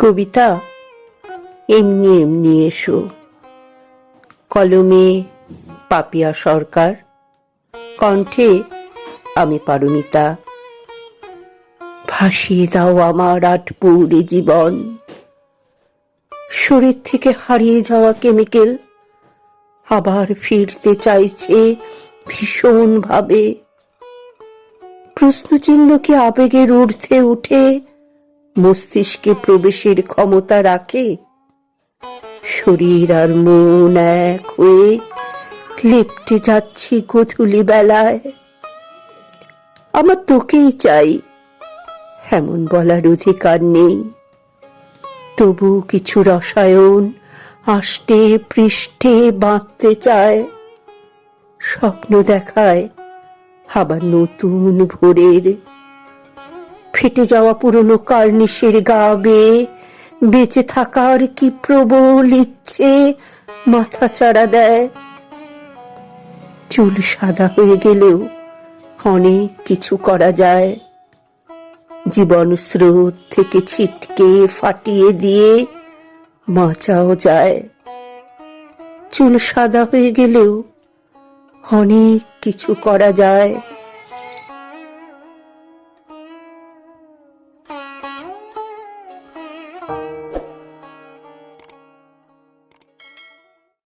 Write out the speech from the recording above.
কবিতা, এমনি এমনি এসো। কলমে পাপিয়া সরকার, কণ্ঠে আমি পারমিতা। ভাসিয়ে দাও আমার আটপুরে জীবন। শরীর থেকে হারিয়ে যাওয়া কেমিক্যাল আবার ফিরতে চাইছে ভীষণ ভাবে প্রশ্নচিহ্ন কি আবেগের ঊর্ধ্বে উঠে মস্তিষ্কে প্রবেশের ক্ষমতা রাখে। শরীর আর মন এক হয়ে লেপটে যাচ্ছি গধূলি বেলায়। আমার তোকেই চাই, এমন বলার অধিকার নেই। তবু কিছু রসায়ন আষ্টে পৃষ্ঠে বাঁধতে চায়। স্বপ্ন দেখায় আবার নতুন ভোরের ফেটে যাওয়া পুরনো কার্নিশের গা বেয়ে বেঁচে থাকার কি প্রবল ইচ্ছে, মাথা চাড়া দেয়। চুল সাদা হয়ে গেলেও অনেক কিছু করা যায়। জীবন স্রোত থেকে ছিটকে ফাটিয়ে দিয়ে বাঁচাও যায়। চুল সাদা হয়ে গেলেও অনেক কিছু করা যায়।